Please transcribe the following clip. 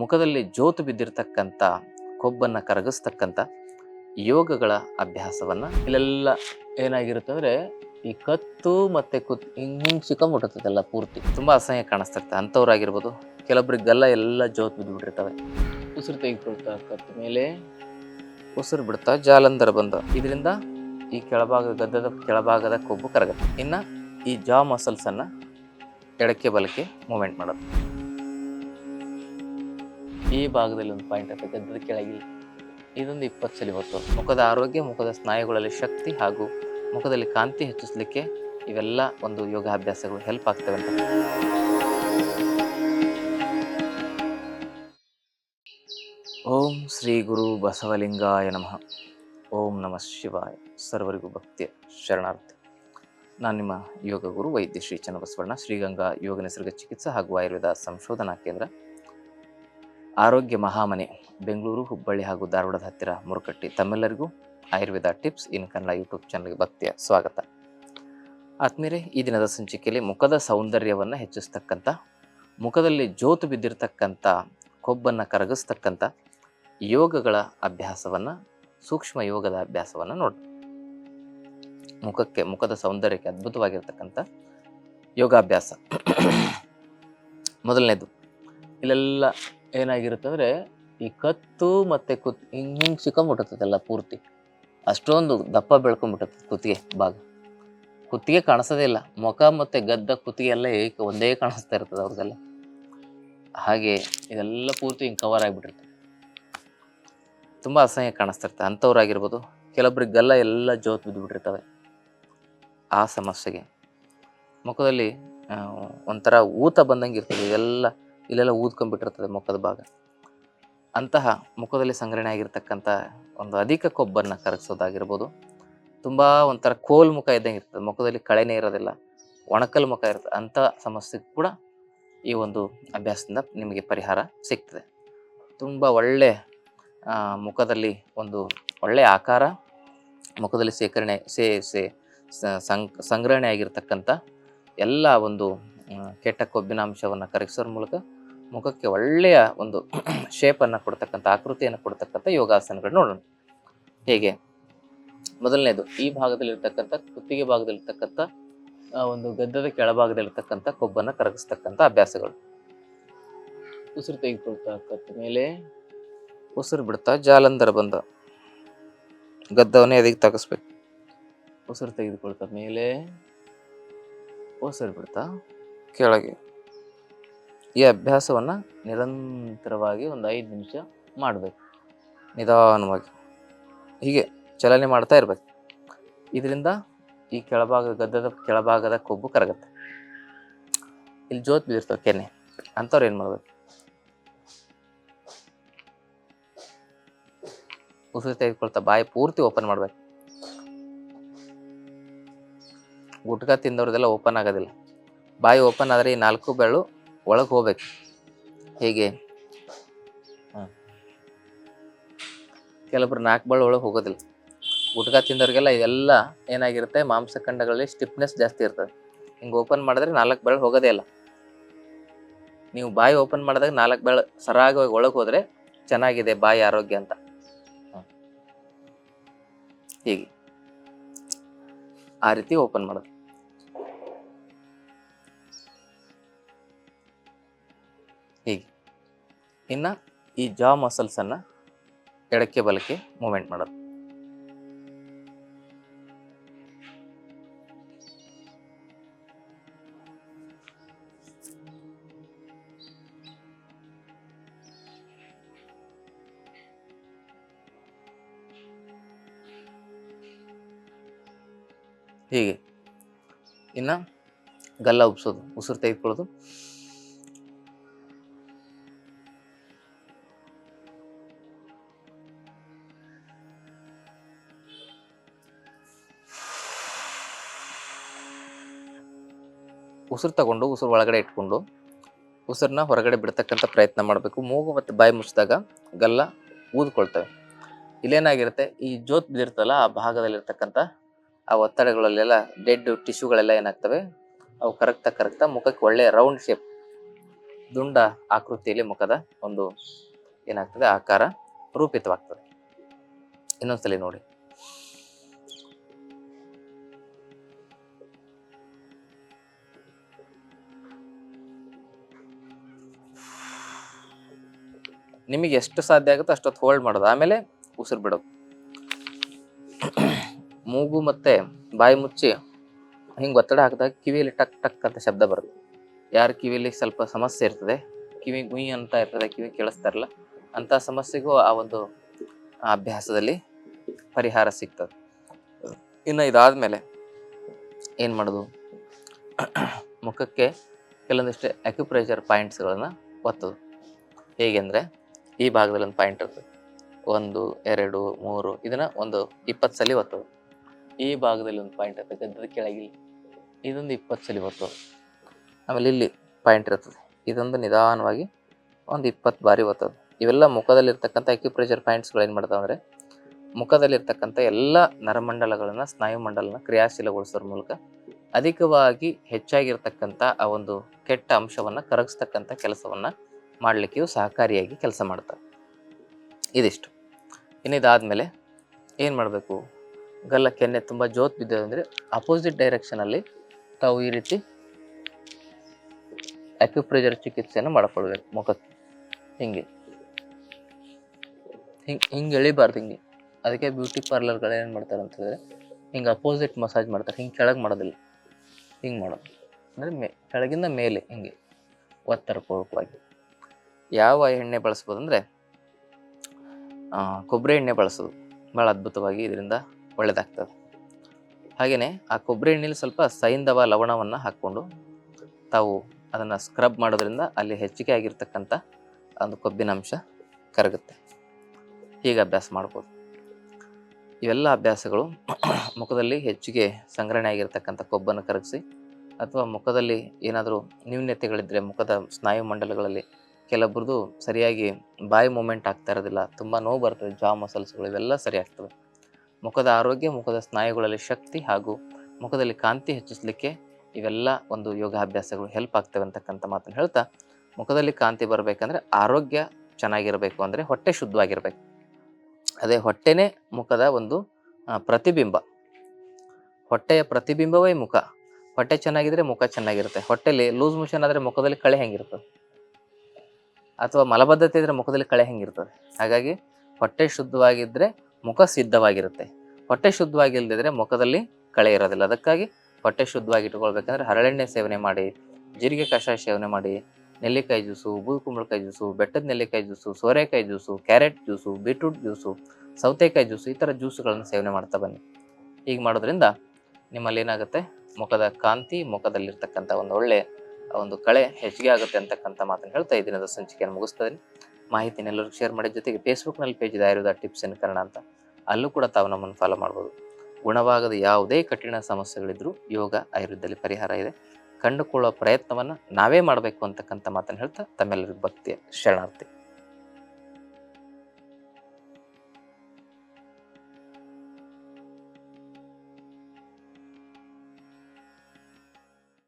ಮುಖದಲ್ಲಿ ಜೋತು ಬಿದ್ದಿರ್ತಕ್ಕಂಥ, ಕೊಬ್ಬನ್ನು ಕರಗಿಸ್ತಕ್ಕಂಥ ಯೋಗಗಳ ಅಭ್ಯಾಸವನ್ನು ಇಲ್ಲೆಲ್ಲ ಏನಾಗಿರುತ್ತೆ ಅಂದರೆ ಈ ಕತ್ತು ಮತ್ತು ಕುತ್ ಹಿಂಗೆ ಹಿಂಗೆ ಸಿಕ್ಕಂಬಿಟ್ಟಿರ್ತದೆಲ್ಲ ಪೂರ್ತಿ ತುಂಬ ಅಸಹ್ಯ ಕಾಣಿಸ್ತಿರ್ತದೆ ಅಂಥವ್ರಾಗಿರ್ಬೋದು. ಕೆಲವೊಬ್ರಿಗೆ ಗಲ್ಲ ಎಲ್ಲ ಜೋತ್ ಬಿದ್ದುಬಿಟ್ಟಿರ್ತವೆ. ಉಸಿರು ತೆಗೆದುಕೊಳ್ತಾ ಕತ್ತು ಮೇಲೆ, ಉಸಿರು ಬಿಡ್ತಾ ಜಾಲಂದರ ಬಂದ. ಇದರಿಂದ ಈ ಕೆಳಭಾಗ ಗದ್ದದ ಕೆಳಭಾಗದ ಕೊಬ್ಬು ಕರಗುತ್ತೆ. ಇನ್ನು ಈ ಜಾ ಮಸಲ್ಸನ್ನು ಎಡಕ್ಕೆ ಬಲಕ್ಕೆ ಮೂಮೆಂಟ್ ಮಾಡೋದು ಈ ಭಾಗದಲ್ಲಿ ಒಂದು ಪಾಯಿಂಟ್ ಅಂತ ಗದ್ದದ ಕೆಳಗೆ ಇದೊಂದು ಇಪ್ಪತ್ತು ಸಲ ಹೊತ್ತು. ಮುಖದ ಆರೋಗ್ಯ, ಮುಖದ ಸ್ನಾಯುಗಳಲ್ಲಿ ಶಕ್ತಿ ಹಾಗೂ ಮುಖದಲ್ಲಿ ಕಾಂತಿ ಹೆಚ್ಚಿಸಲಿಕ್ಕೆ ಇವೆಲ್ಲ ಒಂದು ಯೋಗಾಭ್ಯಾಸಗಳು ಹೆಲ್ಪ್ ಆಗ್ತವೆ ಅಂತ. ಓಂ ಶ್ರೀ ಗುರು ಬಸವಲಿಂಗಾಯ ನಮಃ. ಓಂ ನಮಃ ಶಿವಾಯ. ಸರ್ವರಿಗೂ ಭಕ್ತಿಯ ಶರಣಾರ್ಥಿ. ನಾನು ನಿಮ್ಮ ಯೋಗ ಗುರು ವೈದ್ಯ ಶ್ರೀ ಚನ್ನಬಸವಣ್ಣ, ಶ್ರೀಗಂಗಾ ಯೋಗ ನಿಸರ್ಗ ಚಿಕಿತ್ಸಾ ಹಾಗೂ ಆಯುರ್ವೇದ ಸಂಶೋಧನಾ ಕೇಂದ್ರ ಆರೋಗ್ಯ ಮಹಾಮನೆ, ಬೆಂಗಳೂರು, ಹುಬ್ಬಳ್ಳಿ ಹಾಗೂ ಧಾರವಾಡದ ಹತ್ತಿರ ಮುರುಕಟ್ಟಿ. ತಮ್ಮೆಲ್ಲರಿಗೂ Ayurveda tips in Kannada YouTube ಚಾನಲ್ಗೆ ಭಕ್ತಿಯ ಸ್ವಾಗತ. ಆತ್ಮೀರೆ, ಈ ದಿನದ ಸಂಚಿಕೆಯಲ್ಲಿ ಮುಖದ ಸೌಂದರ್ಯವನ್ನು ಹೆಚ್ಚಿಸ್ತಕ್ಕಂಥ, ಮುಖದಲ್ಲಿ ಜೋತು ಬಿದ್ದಿರತಕ್ಕಂಥ, ಕೊಬ್ಬನ್ನು ಕರಗಿಸ್ತಕ್ಕಂಥ ಯೋಗಗಳ ಅಭ್ಯಾಸವನ್ನು, ಸೂಕ್ಷ್ಮ ಯೋಗದ ಅಭ್ಯಾಸವನ್ನು ನೋಡ. ಮುಖಕ್ಕೆ, ಮುಖದ ಸೌಂದರ್ಯಕ್ಕೆ ಅದ್ಭುತವಾಗಿರ್ತಕ್ಕಂಥ ಯೋಗಾಭ್ಯಾಸ. ಮೊದಲನೇದು, ಇಲ್ಲೆಲ್ಲ ಏನಾಗಿರುತ್ತೆ ಅಂದರೆ ಈ ಕತ್ತು ಮತ್ತು ಕುತ್ ಹಿಂಗೆ ಹಿಂಗೆ ಸಿಕ್ಕೊಂಬಿಟ್ಟಿರ್ತದೆಲ್ಲ ಪೂರ್ತಿ. ಅಷ್ಟೊಂದು ದಪ್ಪ ಬೆಳ್ಕೊಂಬಿಟ್ಟದ ಕುತ್ತಿಗೆ, ಭಾಗ. ಕುತ್ತಿಗೆ ಕಾಣಿಸೋದೇ ಇಲ್ಲ. ಮುಖ ಮತ್ತು ಗದ್ದ ಕುತ್ತಿಗೆ ಎಲ್ಲ ಒಂದೇ ಕಾಣಿಸ್ತಾ ಇರ್ತದೆ ಅವ್ರಿಗೆಲ್ಲ ಹಾಗೆ ಇದೆಲ್ಲ ಪೂರ್ತಿ ಹಿಂಗೆ ಕವರ್ ಆಗಿಬಿಟ್ಟಿರ್ತದೆ ತುಂಬ ಅಸಹ್ಯ ಕಾಣಿಸ್ತಿರ್ತದೆ ಅಂಥವ್ರಾಗಿರ್ಬೋದು, ಕೆಲವೊಬ್ರಿಗೆ ಗಲ್ಲ ಎಲ್ಲ ಜೋತ್ ಬಿದ್ದುಬಿಟ್ಟಿರ್ತವೆ ಆ ಸಮಸ್ಯೆಗೆ. ಮುಖದಲ್ಲಿ ಒಂಥರ ಊತ ಬಂದಂಗೆ ಇರ್ತದೆ ಇದೆಲ್ಲ ಇಲ್ಲೆಲ್ಲ ಊದ್ಕೊಂಡ್ಬಿಟ್ಟಿರ್ತದೆ ಮುಖದ ಭಾಗ. ಅಂತಹ ಮುಖದಲ್ಲಿ ಸಂಗ್ರಹಣೆ ಆಗಿರ್ತಕ್ಕಂಥ ಒಂದು ಅಧಿಕ ಕೊಬ್ಬನ್ನು ಕರಗಿಸೋದಾಗಿರ್ಬೋದು. ತುಂಬ ಒಂಥರ ಕೋಲ್ ಮುಖ ಇದ್ದಂಗೆ ಇರ್ತದೆ. ಮುಖದಲ್ಲಿ ಕಳೆನೇ ಇರೋದಿಲ್ಲ. ಒಣಕಲ್ ಮುಖ ಇರ್ತದೆ ಅಂಥ ಸಮಸ್ಯೆಗೆ ಕೂಡ ಈ ಒಂದು ಅಭ್ಯಾಸದಿಂದ ನಿಮಗೆ ಪರಿಹಾರ ಸಿಗ್ತದೆ. ತುಂಬ ಒಳ್ಳೆ ಮುಖದಲ್ಲಿ ಒಂದು ಒಳ್ಳೆಯ ಆಕಾರ, ಮುಖದಲ್ಲಿ ಶೇಖರಣೆ ಸೇ ಸೇ ಸಂಗ್ರಹಣೆ ಆಗಿರ್ತಕ್ಕಂಥ ಎಲ್ಲ ಒಂದು ಕೆಟ್ಟ ಕೊಬ್ಬಿನ ಅಂಶವನ್ನು ಕರಗಿಸೋದ್ರ ಮೂಲಕ ಮುಖಕ್ಕೆ ಒಳ್ಳೆಯ ಒಂದು ಶೇಪನ್ನು ಕೊಡ್ತಕ್ಕಂಥ ಆಕೃತಿಯನ್ನು ಕೊಡ್ತಕ್ಕಂಥ ಯೋಗಾಸನಗಳು ನೋಡೋಣ. ಹೇಗೆ? ಮೊದಲನೇದು, ಈ ಭಾಗದಲ್ಲಿರ್ತಕ್ಕಂಥ, ಕುತ್ತಿಗೆ ಭಾಗದಲ್ಲಿರ್ತಕ್ಕಂಥ ಒಂದು ಗದ್ದದ ಕೆಳಭಾಗದಲ್ಲಿರ್ತಕ್ಕಂಥ ಕೊಬ್ಬನ್ನು ಕರಗಿಸ್ತಕ್ಕಂಥ ಅಭ್ಯಾಸಗಳು. ಉಸಿರು ತೆಗೆದುಕೊಳ್ತಕ್ಕಂಥ ಮೇಲೆ ಉಸಿರು ಬಿಡ್ತಾ ಜಾಲಂಧರ ಬಂದ ಗದ್ದವನ್ನೇ ಎದಿಗೆ ತಗಸ್ಬೇಕು ಉಸಿರು ತೆಗೆದುಕೊಳ್ತಾ ಮೇಲೆ ಉಸಿರು ಬಿಡ್ತಾ ಕೆಳಗೆ. ಈ ಅಭ್ಯಾಸವನ್ನು ನಿರಂತರವಾಗಿ ಒಂದು ಐದು ನಿಮಿಷ ಮಾಡಬೇಕು. ನಿಧಾನವಾಗಿ. ಹೀಗೆ ಚಲನೆ ಮಾಡ್ತಾ ಇರಬೇಕು. ಇದರಿಂದ ಈ ಕೆಳಭಾಗ ಗದ್ದದ ಕೆಳಭಾಗದ ಕೊಬ್ಬು ಕರಗತ್ತೆ. ಇಲ್ಲಿ ಜೋತ್ ಬಿದ್ದಿರ್ತಾವೆ ಕೆನೆ. ಅಂಥವ್ರು ಏನು ಮಾಡ್ಬೇಕು? ಉಸಿರು ತೆಗೆದುಕೊಳ್ತಾ ಬಾಯಿ ಪೂರ್ತಿ ಓಪನ್ ಮಾಡ್ಬೇಕು. ಗುಟ್ಕಾ ತಿಂದವ್ರದೆಲ್ಲ ಓಪನ್ ಆಗೋದಿಲ್ಲ. ಬಾಯಿ ಓಪನ್ ಆದರೆ ಈ ನಾಲ್ಕು ಬೆರಳು ಒಳಗೆ ಹೋಗ್ಬೇಕು. ಹೀಗೆ. ಹಾಂ. ಕೆಲವೊಬ್ರು ನಾಲ್ಕು ಬೆರಳು ಒಳಗೆ ಹೋಗೋದಿಲ್ಲ. ಗುಟ್ಕ ತಿಂದವ್ರಿಗೆಲ್ಲ ಇದೆಲ್ಲ ಏನಾಗಿರುತ್ತೆ ಮಾಂಸಖಂಡಗಳಲ್ಲಿ ಸ್ಟಿಫ್ನೆಸ್ ಜಾಸ್ತಿ ಇರ್ತದೆ. ಹಿಂಗೆ ಓಪನ್ ಮಾಡಿದ್ರೆ ನಾಲ್ಕು ಬೆರಳು ಹೋಗೋದೇ ಇಲ್ಲ. ನೀವು ಬಾಯಿ ಓಪನ್ ಮಾಡಿದಾಗ ನಾಲ್ಕು ಬೆರಳು ಸರಾಗಿ ಒಳಗೆ ಹೋದರೆ ಚೆನ್ನಾಗಿದೆ ಬಾಯಿ ಆರೋಗ್ಯ ಅಂತ. ಹೀಗೆ. ಆ ರೀತಿ ಓಪನ್ ಮಾಡೋದು. ಇನ್ನು ಈ ಜಾ ಮಸಲ್ಸನ್ನು ಎಡಕ್ಕೆ ಬಲಕ್ಕೆ ಮೂಮೆಂಟ್ ಮಾಡೋದು. ಹೀಗೆ. ಇನ್ನು ಗಲ್ಲ ಉಬ್ಸೋದು ಉಸಿರು ತೆಗೆದುಕೊಳ್ಳೋದು. ಉಸಿರು ತಗೊಂಡು, ಉಸಿರು ಒಳಗಡೆ ಇಟ್ಕೊಂಡು, ಉಸಿರನ್ನ ಹೊರಗಡೆ ಬಿಡ್ತಕ್ಕಂಥ ಪ್ರಯತ್ನ ಮಾಡಬೇಕು. ಮೂಗು ಮತ್ತು ಬಾಯಿ ಮುಚ್ಚಿದಾಗ ಗಲ್ಲ ಊದ್ಕೊಳ್ತವೆ. ಇಲ್ಲೇನಾಗಿರುತ್ತೆ, ಈ ಜೋತ್ ಬಿದ್ದಿರ್ತಲ್ಲ ಆ ಭಾಗದಲ್ಲಿರ್ತಕ್ಕಂಥ ಆ ಒತ್ತಡಗಳಲ್ಲೆಲ್ಲ ಡೆಡ್ ಟಿಶ್ಯೂಗಳೆಲ್ಲ ಏನಾಗ್ತವೆ? ಅವು ಕರಗ್ತಾ ಕರಗ್ತಾ ಮುಖಕ್ಕೆ ಒಳ್ಳೆಯ ರೌಂಡ್ ಶೇಪ್ ದುಂಡ ಆಕೃತಿಯಲ್ಲಿ ಮುಖದ ಒಂದು ಏನಾಗ್ತದೆ, ಆಕಾರ ರೂಪಿತವಾಗ್ತದೆ. ಇನ್ನೊಂದ್ಸಲಿ ನೋಡಿ. ನಿಮಗೆ ಎಷ್ಟು ಸಾಧ್ಯ ಆಗುತ್ತೋ ಅಷ್ಟೊತ್ತು ಹೋಲ್ಡ್ ಮಾಡೋದು. ಆಮೇಲೆ ಉಸಿರು ಬಿಡೋದು. ಮೂಗು ಮತ್ತೆ ಬಾಯಿ ಮುಚ್ಚಿ ಹಿಂಗೆ ಒತ್ತಡ ಹಾಕಿದಾಗ ಕಿವಿಯಲ್ಲಿ ಟಕ್ ಟಕ್ ಅಂತ ಶಬ್ದ ಬರುತ್ತೆ. ಯಾರ ಕಿವಿಯಲ್ಲಿ ಸ್ವಲ್ಪ ಸಮಸ್ಯೆ ಇರ್ತದೆ, ಕಿವಿ ಗುಯಿ ಅಂತ ಇರ್ತದೆ, ಕಿವಿ ಕೇಳಿಸ್ತಾರಲ್ಲ, ಅಂಥ ಸಮಸ್ಯೆಗೂ ಆ ಒಂದು ಅಭ್ಯಾಸದಲ್ಲಿ ಪರಿಹಾರ ಸಿಗ್ತದೆ. ಇನ್ನು ಇದಾದ್ಮೇಲೆ ಏನು ಮಾಡೋದು? ಮುಖಕ್ಕೆ ಕೆಲವೊಂದಿಷ್ಟು ಅಕ್ಯುಪ್ರೆಷರ್ ಪಾಯಿಂಟ್ಸ್ಗಳನ್ನು ಒತ್ತೋದು. ಹೇಗೆಂದರೆ ಈ ಭಾಗದಲ್ಲಿ ಒಂದು ಪಾಯಿಂಟ್ ಇರ್ತದೆ ಒಂದು, ಎರಡು, ಮೂರು, ಇದನ್ನ ಒಂದು ಇಪ್ಪತ್ತು ಸಲ ಒತ್ತೋದು ಈ ಭಾಗದಲ್ಲಿ ಒಂದು ಪಾಯಿಂಟ್ ಇರ್ತದೆ ಗದ್ದದ ಕೆಳಗೆ ಇದೊಂದು ಇಪ್ಪತ್ತು ಸಲ ಒತ್ತೋದು ಆಮೇಲೆ ಇಲ್ಲಿ ಪಾಯಿಂಟ್ ಇರ್ತದೆ. ಇದೊಂದು ನಿಧಾನವಾಗಿ ಒಂದು ಇಪ್ಪತ್ತು ಬಾರಿ ಒತ್ತೋದು ಇವೆಲ್ಲ ಮುಖದಲ್ಲಿರ್ತಕ್ಕಂಥ ಅಕ್ಯುಪ್ರೆಷರ್ ಪಾಯಿಂಟ್ಸ್ಗಳು ಏನು ಮಾಡ್ತಾವೆ ಅಂದರೆ, ಮುಖದಲ್ಲಿರ್ತಕ್ಕಂಥ ಎಲ್ಲ ನರಮಂಡಲಗಳನ್ನು, ಸ್ನಾಯು ಮಂಡಲನ ಕ್ರಿಯಾಶೀಲಗೊಳಿಸೋದ್ರ ಮೂಲಕ ಅಧಿಕವಾಗಿ ಹೆಚ್ಚಾಗಿರ್ತಕ್ಕಂಥ ಆ ಒಂದು ಕೆಟ್ಟ ಅಂಶವನ್ನು ಕರಗಿಸ್ತಕ್ಕಂಥ ಕೆಲಸವನ್ನು ಮಾಡಲಿಕ್ಕೆಯೂ ಸಹಕಾರಿಯಾಗಿ ಕೆಲಸ ಮಾಡ್ತಾರೆ. ಇದಿಷ್ಟು. ಇನ್ನು ಇದಾದಮೇಲೆ ಏನು ಮಾಡಬೇಕು? ಗಲ್ಲ ಕೆನ್ನೆ ತುಂಬ ಜೋತ್ ಬಿದ್ದಿದೆ ಅಂದರೆ ಅಪೋಸಿಟ್ ಡೈರೆಕ್ಷನಲ್ಲಿ ತಾವು ಈ ರೀತಿ ಅಕ್ಯುಪ್ರೆಷರ್ ಚಿಕಿತ್ಸೆಯನ್ನು ಮಾಡಿಕೊಳ್ಬೇಕು ಮುಖಕ್ಕೆ. ಹಿಂಗೆ. ಹಿಂಗೆ ಹಿಂಗೆ ಎಳಿಬಾರ್ದು ಹಿಂಗೆ. ಅದಕ್ಕೆ ಬ್ಯೂಟಿ ಪಾರ್ಲರ್ಗಳು ಏನು ಮಾಡ್ತಾರೆ ಅಂತ ಹೇಳಿದ್ರೆ ಹಿಂಗೆ ಅಪೋಸಿಟ್ ಮಸಾಜ್ ಮಾಡ್ತಾರೆ. ಹಿಂಗೆ ಕೆಳಗೆ ಮಾಡೋದಿಲ್ಲ. ಹಿಂಗೆ ಮಾಡೋದು. ಅಂದರೆ ಮೇ, ಕೆಳಗಿಂದ ಮೇಲೆ ಹಿಂಗೆ ಒತ್ತಡಪೂರ್ವಕವಾಗಿ ಯಾವ ಎಣ್ಣೆ ಬಳಸ್ಬೋದು ಅಂದರೆ ಕೊಬ್ಬರಿ ಎಣ್ಣೆ ಬಳಸೋದು. ಭಾಳ ಅದ್ಭುತವಾಗಿ ಇದರಿಂದ ಒಳ್ಳೆಯದಾಗ್ತದೆ ಹಾಗೆಯೇ ಆ ಕೊಬ್ಬರಿ ಎಣ್ಣೆಲಿ ಸ್ವಲ್ಪ ಸೈಂಧವ ಲವಣವನ್ನು ಹಾಕ್ಕೊಂಡು ತಾವು ಅದನ್ನು ಸ್ಕ್ರಬ್ ಮಾಡೋದ್ರಿಂದ ಅಲ್ಲಿ ಹೆಚ್ಚಿಗೆ ಆಗಿರ್ತಕ್ಕಂಥ ಒಂದು ಕೊಬ್ಬಿನ ಅಂಶ ಕರಗುತ್ತೆ. ಹೀಗೆ ಅಭ್ಯಾಸ ಮಾಡ್ಬೋದು. ಇವೆಲ್ಲ ಅಭ್ಯಾಸಗಳು ಮುಖದಲ್ಲಿ ಹೆಚ್ಚಿಗೆ ಸಂಗ್ರಹಣೆ ಆಗಿರ್ತಕ್ಕಂಥ ಕೊಬ್ಬನ್ನು ಕರಗಿಸಿ, ಅಥವಾ ಮುಖದಲ್ಲಿ ಏನಾದರೂ ನ್ಯೂನ್ಯತೆಗಳಿದ್ದರೆ ಮುಖದ ಸ್ನಾಯು ಮಂಡಲಗಳಲ್ಲಿ ಕೆಲವೊಬ್ರದ್ದು ಸರಿಯಾಗಿ ಬಾಯಿ ಮೂಮೆಂಟ್ ಆಗ್ತಾ ಇರೋದಿಲ್ಲ. ತುಂಬ ನೋವು ಬರ್ತದೆ, ಜಾ ಮಸಲ್ಸ್ಗಳು ಇವೆಲ್ಲ ಸರಿ ಆಗ್ತವೆ. ಮುಖದ ಆರೋಗ್ಯ, ಮುಖದ ಸ್ನಾಯುಗಳಲ್ಲಿ ಶಕ್ತಿ ಹಾಗೂ ಮುಖದಲ್ಲಿ ಕಾಂತಿ ಹೆಚ್ಚಿಸಲಿಕ್ಕೆ ಇವೆಲ್ಲ ಒಂದು ಯೋಗಾಭ್ಯಾಸಗಳು ಹೆಲ್ಪ್ ಆಗ್ತವೆ ಅಂತಕ್ಕಂಥ ಮಾತನ್ನು ಹೇಳ್ತಾ, ಮುಖದಲ್ಲಿ ಕಾಂತಿ ಬರಬೇಕಂದ್ರೆ ಆರೋಗ್ಯ ಚೆನ್ನಾಗಿರಬೇಕು ಅಂದರೆ ಹೊಟ್ಟೆ ಶುದ್ಧವಾಗಿರಬೇಕು. ಅದೇ ಹೊಟ್ಟೆನೇ ಮುಖದ ಒಂದು ಪ್ರತಿಬಿಂಬ. ಹೊಟ್ಟೆಯ ಪ್ರತಿಬಿಂಬವೇ ಮುಖ. ಹೊಟ್ಟೆ ಚೆನ್ನಾಗಿದ್ರೆ ಮುಖ ಚೆನ್ನಾಗಿರುತ್ತೆ. ಹೊಟ್ಟೆಲಿ ಲೂಸ್ ಮೋಷನ್ ಆದರೆ ಮುಖದಲ್ಲಿ ಕಳೆ ಹೆಂಗಿರ್ತದೆ. ಅಥವಾ ಮಲಬದ್ಧತೆ ಇದ್ರೆ ಮುಖದಲ್ಲಿ ಕಳೆ ಹೆಂಗಿರ್ತದೆ ಹಾಗಾಗಿ ಹೊಟ್ಟೆ ಶುದ್ಧವಾಗಿದ್ದರೆ ಮುಖ ಸಿದ್ಧವಾಗಿರುತ್ತೆ. ಹೊಟ್ಟೆ ಶುದ್ಧವಾಗಿಲ್ಲದಿದ್ದರೆ ಮುಖದಲ್ಲಿ ಕಳೆ ಇರೋದಿಲ್ಲ. ಅದಕ್ಕಾಗಿ ಹೊಟ್ಟೆ ಶುದ್ಧವಾಗಿ ಇಟ್ಕೊಳ್ಬೇಕಂದ್ರೆ ಹರಳೆಣ್ಣೆ ಸೇವನೆ ಮಾಡಿ, ಜೀರಿಗೆ ಕಷಾಯ ಸೇವನೆ ಮಾಡಿ, ನೆಲ್ಲಿಕಾಯಿ ಜ್ಯೂಸು ಬೂದು ಕುಂಬಳಕಾಯಿ ಜ್ಯೂಸು, ಬೆಟ್ಟದ ನೆಲ್ಲಿಕಾಯಿ ಜ್ಯೂಸು, ಸೋರೆಕಾಯಿ juice, carrot juice, beetroot juice, ಸೌತೆಕಾಯಿ ಜ್ಯೂಸು, ಈ ಥರ ಜ್ಯೂಸುಗಳನ್ನು ಸೇವನೆ ಮಾಡ್ತಾ ಬನ್ನಿ. ಹೀಗೆ ಮಾಡೋದ್ರಿಂದ ನಿಮ್ಮಲ್ಲಿ ಏನಾಗುತ್ತೆ? ಮುಖದ ಕಾಂತಿ, ಮುಖದಲ್ಲಿರ್ತಕ್ಕಂಥ ಒಂದು ಒಳ್ಳೆ ಒಂದು ಕಳೆ ಹೆಚ್ಚಿಗೆ ಆಗುತ್ತೆ ಅಂತಕ್ಕಂಥ ಮಾತನ್ನು ಹೇಳ್ತಾ ಈ ಅದು ಸಂಚಿಕೆಯನ್ನು ಮುಗಿಸ್ತಾ ಇದ್ದೀನಿ ಮಾಹಿತಿನ ಎಲ್ಲರಿಗೂ ಶೇರ್ ಮಾಡಿದ ಜೊತೆಗೆ ಫೇಸ್ಬುಕ್ನಲ್ಲಿ ಪೇಜ್ ಇದೆ, ಆಯುರ್ವೇದ ಟಿಪ್ಸ್ ಇನ್ ಕನ್ನಡ ಅಂತ. ಅಲ್ಲೂ ಕೂಡ ತಾವು ನಮ್ಮನ್ನು ಫಾಲೋ ಮಾಡ್ಬೋದು. ಗುಣವಾಗದ ಯಾವುದೇ ಕಠಿಣ ಸಮಸ್ಯೆಗಳಿದ್ರೂ ಯೋಗ, ಆಯುರ್ವೇದದಲ್ಲಿ ಪರಿಹಾರ ಇದೆ. ಕಂಡುಕೊಳ್ಳುವ ಪ್ರಯತ್ನವನ್ನು ನಾವೇ ಮಾಡಬೇಕು ಅಂತಕ್ಕಂಥ ಮಾತನ್ನು ಹೇಳ್ತಾ ತಮ್ಮೆಲ್ಲರಿಗೂ ಭಕ್ತಿಯ ಶರಣಾರ್ಥಿ.